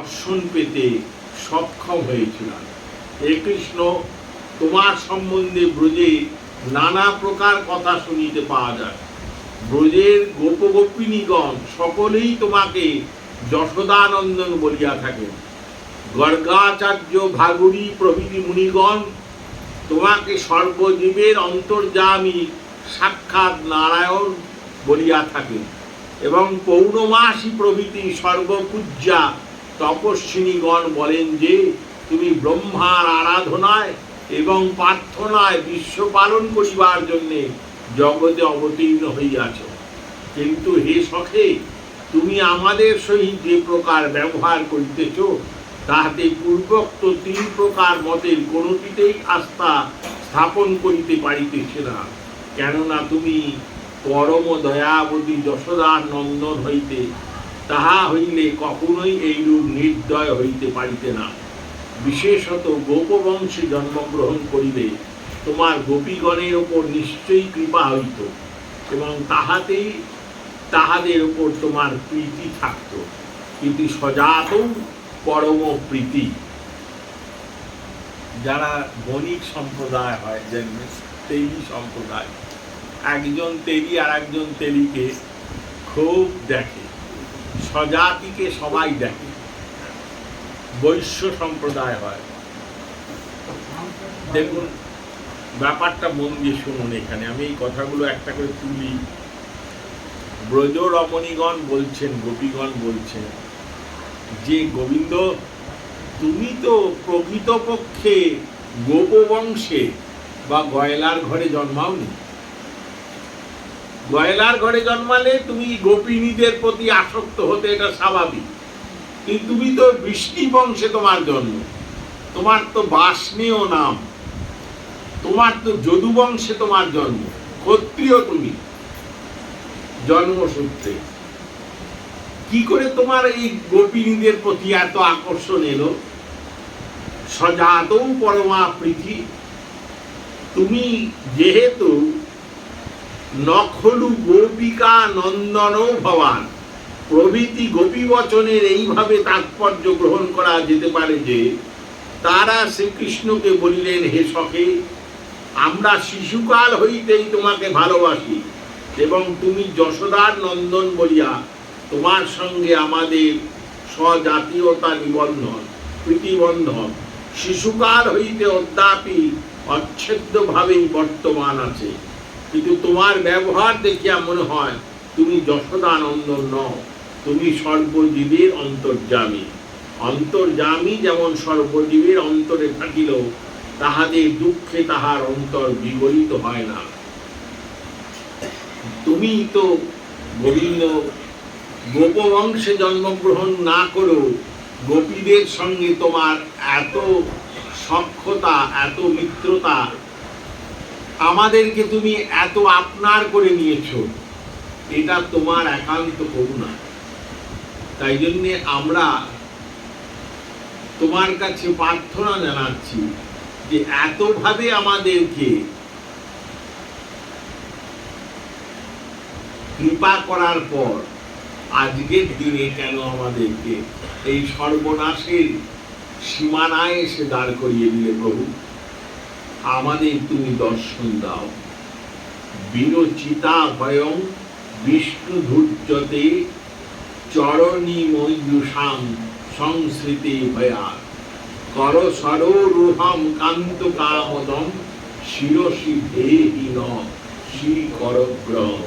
দর্শন পেতে সক্ষম হয়েছিলাম। হে কৃষ্ণ, তোমার সম্বন্ধে ব্রজে নানা প্রকার কথা শুনিতে পাওয়া যায়। ব্রজের গোপগোপিনীগণ সকলেই তোমাকে যশোদানন্দন বলিয়া থাকেন। গর্গাচার্য ভাগুরী প্রভৃতি মুনিগণ, তোমাকে সর্বজীবের অন্তর্যামী সাক্ষাৎ নারায়ণ বলিয়া থাকেন। এবং পৌর্ণমাসী প্রভৃতি সর্বপূজ্যা তপস্বিনীগণ বলেন যে, তুমি ব্রহ্মার আরাধনায় এবং প্রার্থনায় বিশ্ব পালন করিবার জন্যে জগতে অবতীর্ণ হইয়াছ। কিন্তু হে সখে, তুমি আমাদের সহিত যে প্রকার ব্যবহার করিতেছ, তাহাতে পূর্বোক্ত তিন প্রকার মতের কোনোটিতেই আস্থা স্থাপন করিতে পারিতেছে না। কেননা তুমি পরম দয়াবতী যশোদার নন্দন হইতে তাহা হইলে কখনোই এইরূপ নির্দয় হইতে পারিতে না। বিশেষত গোপবংশে জন্মগ্রহণ করিলে তোমার গোপীগণের ওপর নিশ্চয়ই কৃপা হইত এবং তাহাতেই তাহাদের ওপর তোমার প্রীতি থাকত। কিন্তু সজাত পরম প্রীতি। যারা বণিক সম্প্রদায় হয়, যেমন তেলি সম্প্রদায়, একজন তেলি আর একজন তেলিকে খুব দেখে। স্বজাতিকে সবাই দেখে। বৈশ্য সম্প্রদায় হয়। দেখুন, ব্যাপারটা মন দিয়ে শুনুন এখানে। আমি এই কথাগুলো একটা করে তুলি। ব্রজ রমণীগণ বলছেন, গোপীগণ বলছেন, যে গোবিন্দ, তুমি তো প্রকৃতপক্ষে গোপবংশে বা গয়লার ঘরে জন্মাওনি। গয়লার ঘরে জন্মালে তুমি গোপিনীদের প্রতি আসক্ত হতে এটা স্বাভাবিক। কিন্তু তুমি তো বৃষ্টি বংশে তোমার জন্ম। তোমার তো বাসনীয় নাম। তোমার তো যদু বংশে তোমার জন্ম। ক্ষত্রিয় তুমি। জন্মসূত্রে। কি করে তোমার এই গোপিনীদের প্রতি এত আকর্ষণ এলো? সজাত পরমা প্রীতি। তুমি যেহেতু নখলু গোপিকা নন্দন ভবান। প্রভৃতি গোপী বচনের এইভাবে তাৎপর্য গ্রহণ করা যেতে পারে যে, তারা শ্রীকৃষ্ণকে বলিলেন, হে সখে, আমরা শিশুকাল হইতেই তোমাকে ভালোবাসি এবং তুমি যশোদার নন্দন বলিয়া তোমার সঙ্গে আমাদের স্বজাতীয়তা নিবন্ধন, প্রীতিবন্ধন, শিশুকাল হইতে অদ্যাপি অচ্ছেদ্যভাবেই বর্তমান আছে। কিন্তু তোমার ব্যবহার দেখিয়া মনে হয় তুমি যশোদানন্দন নও, তুমি সর্বজীবের অন্তর্যামী। অন্তর্যামী যেমন সর্বজীবের অন্তরে থাকিল তাহাদের দুঃখে তাহার অন্তর বিগলিত হয় না। তুমি তো গোবিন্দ, গোপবংশে জন্মগ্রহণ না করেও গোপীদের সঙ্গে তোমার এত সক্ষতা এত মিত্রতা আমাদেরকে তুমি এত আপনার করে নিয়েছ, এটা তোমার একান্ত করুণা তাই জন্যে আমরা তোমার কাছে প্রার্থনা জানাচ্ছি যে এতভাবে আমাদেরকে কৃপা করার পর আজকের দিনে কেন আমাদেরকে এই সর্বনাশের সীমানায় এসে দাঁড় করিয়ে দিলে প্রভু? আমাদের তুমি দর্শন দাও। বিরচিতা ভয়ং বিষ্ণু ধূর্যতে চরণী ময়ূষাম সংস্কৃতি ভয়া কর সরোরুহম কান্ত কামদম শিরসি দেহীন শ্রী করগ্রহ।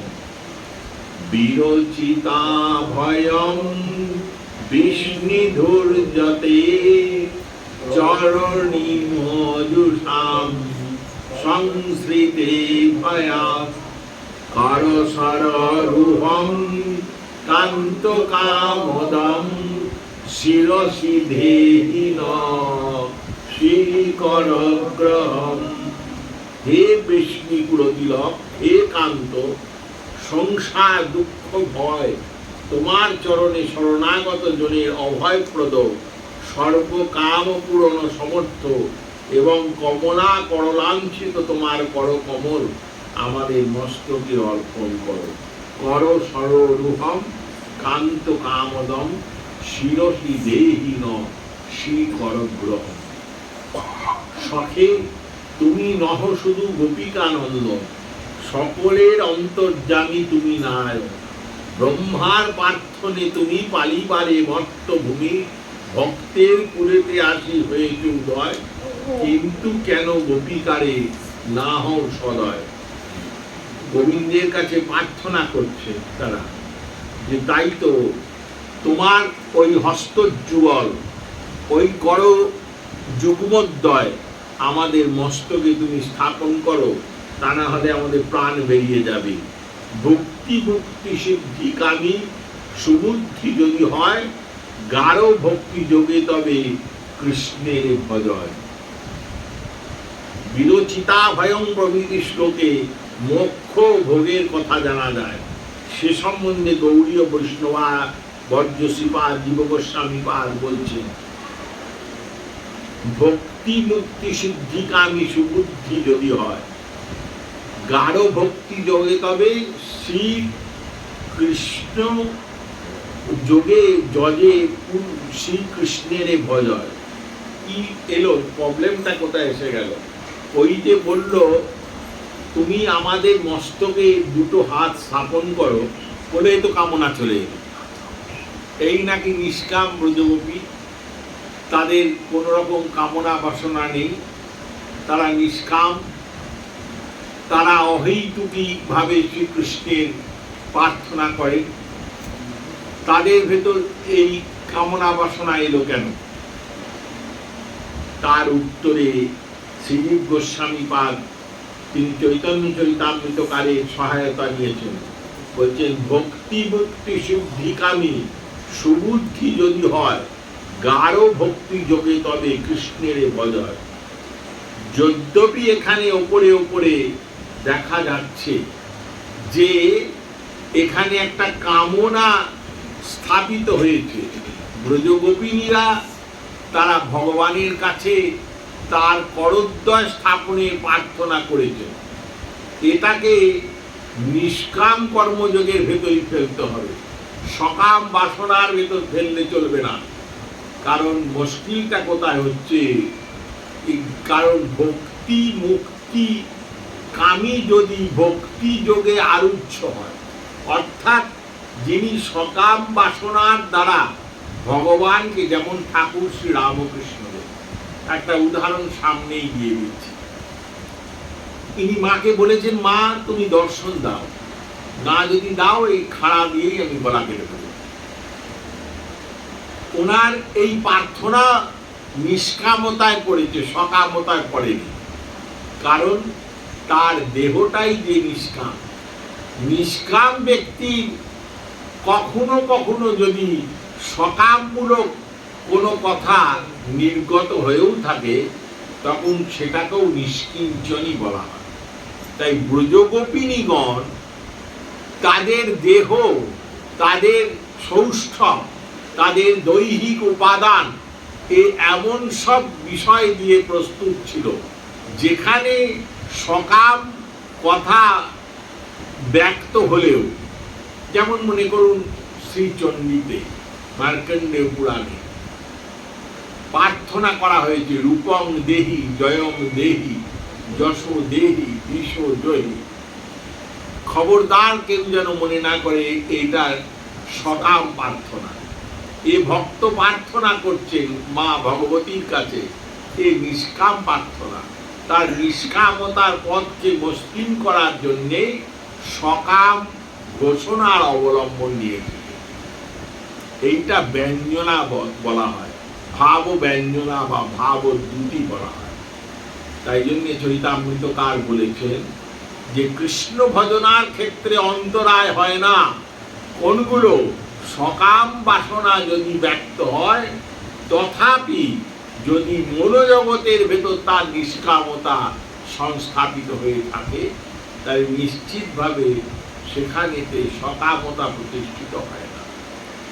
বিরচিতা ভয়ং বিষ্ণুধুর্যতে চরণী মধুষাম সংস্কৃতে ভয়া কর সররুহম কান্ত কামদম শিরসি দেহীন শ্রীকরগ্রহম হে বিষ্ণুকুলতিলক হে কান্ত, সংসার দুঃখ ভয়, তোমার চরণে শরণাগত জনের অভয়প্রদ। সর্বকাম পূরণ সমর্থ এবং কমলা করলাঞ্ছিত তোমার কর কমল আমাদের মস্তকে অর্পণ করো। কর সররূপম কান্ত কামদম, শিরসি দেহীন শ্রী করগ্রহ সখে, তুমি নহ শুধু গোপিকানন্দ, সকলের অন্তর্যামী তুমি নারায়ণ ব্রহ্মার প্রার্থনে তুমি পালিবারে মর্তভূমি ভক্তের পুরেতে আসি হয়েছে উদয়? কিন্তু কেন গোপিকারে না হও সদয়? গোবিন্দের কাছে প্রার্থনা করছে তারা, যে তাই তো তোমার ওই হস্তযুগল ওই করো যুগ্মোদ্দয়, আমাদের মস্তকে তুমি স্থাপন করো, তা না হলে আমাদের প্রাণ বেরিয়ে যাবে। ভক্তি মুক্তি সিদ্ধি কামী সুবুদ্ধি যদি হয় গাঢ় ভক্তি যোগে তবে কৃষ্ণের ভজয় বিরচিতা ভয়ং প্রভৃতি শ্লোকে মোক্ষ ভোগের কথা জানা যায়। সে সম্বন্ধে গৌরীয় বৈষ্ণবা বর্জসীপাদ জীব গোস্বামীপাদ বলছেন, ভক্তি মুক্তি সিদ্ধিকামী সুবুদ্ধি যদি হয় গাঢ় ভক্তি যোগে তবে শ্রী কৃষ্ণ যোগে জজে শ্রীকৃষ্ণের ভজয়? কি এলো? প্রবলেমটা কোথায় এসে গেল? ওই যে বলল, তুমি আমাদের মস্তকে দুটো হাত স্থাপন করো, বলে তো কামনা চলে এলো। এই নাকি নিষ্কাম ব্রজগোপী? তাদের কোনো রকম কামনা বাসনা নেই। তারা নিষ্কাম। তারা অহৈতুকী ভাবে শ্রীকৃষ্ণের প্রার্থনা করে। তাদের ভেতর এই কামনা বাসনা এলো কেন? তার উত্তরে শ্রীজীব গোস্বামী পাদ, তিনি চৈতন্য চরিতামৃতকারে সহায়তা নিয়েছেন। বলছেন, ভক্তি ভক্তি শুদ্ধিকামী সুবুদ্ধি যদি হয়, গাঢ় ভক্তি যোগে তবে কৃষ্ণের ভজয় যদ্যপি এখানে ওপরে ওপরে দেখা যাচ্ছে যে, এখানে একটা কামনা স্থাপিত হয়েছে। ব্রজগোপিনীরা তারা ভগবানের কাছে তার করদ্দয় স্থাপনে প্রার্থনা করেছেন। এটাকে নিষ্কাম কর্মযোগের ভেতরই ফেলতে হবে। সকাম বাসনার ভেতর ফেললে চলবে না। কারণ মুশকিলটা কোথায় হচ্ছে? কারণ ভক্তি মুক্তি কামি যদি ভক্তি যোগে আরুচ্ছ হয়, অর্থাৎ যিনি সকাম বাসনার দ্বারা ভগবানকে যেমন ঠাকুর শ্রী রামকৃষ্ণদেব একটা উদাহরণ সামনেই দিয়ে দিচ্ছি। তিনি মাকে বলেছেন, মা, তুমি দর্শন দাও। না যদি দাও, এই খাড়া দিয়েই আমি গলা কেটে দেবো ওনার এই প্রার্থনা নিষ্কামতায় পড়েছে সকামতায় পড়েনি কারণ তার দেহটাই যে নিষ্কাম নিষ্কাম ব্যক্তির কখনো কখনো যদি সকামমূলক কোনো কথা নির্গত হয়েও থাকে, তখন সেটাকেও নিষ্কিঞ্চনই বলা হয়। তাই ব্রজগোপিনীগণ তাদের দেহ, তাদের সৌষ্ঠব, তাদের দৈহিক উপাদান, এ এমন সব বিষয় দিয়ে প্রস্তুত ছিল, যেখানে সকাম কথা ব্যক্ত হলেও যেমন মনে করুন শ্রীচণ্ডীতে মার্কণ্ডেয় পুরাণে প্রার্থনা করা হয়েছে, রূপং দেহি, জয়ং দেহি, যশ দেহি বিষ জয়ী। খবরদার কেউ যেন মনে না করে এটা সকাম প্রার্থনা। এ ভক্ত প্রার্থনা করছেন মা ভগবতীর কাছে, এ নিষ্কাম প্রার্থনা। তার নিষ্কামতার পথকে মসৃণ করার জন্যে সকাম ঘোষণার অবলম্বন নিয়েছে এইটা ব্যঞ্জনা বলা হয়। ভাব ব্যঞ্জনা বা ভাব দুটি বলা হয়। তাই জন্য চরিতামৃতকার বলেছেন যে কৃষ্ণ ভজনার ক্ষেত্রে অন্তরায় হয় না। কোনগুলো? সকাম বাসনা যদি ব্যক্ত হয়, তথাপি যদি মনোজগতের ভেতর তার নিষ্কামতা সংস্থাপিত হয়ে থাকে, তাই নিশ্চিতভাবে সেখানেতে সকামতা প্রতিষ্ঠিত হয় না।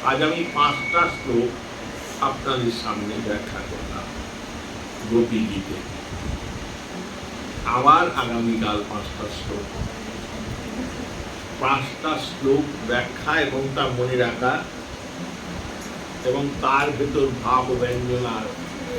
আজ আমি পাঁচটা শ্লোক আপনাদের সামনে ব্যাখ্যা করলাম। গোপী গীতে আবার আগামীকাল পাঁচটা শ্লোক। পাঁচটা শ্লোক ব্যাখ্যা এবং তা মনে রাখা এবং তার ভেতর ভাব ব্যঞ্জনার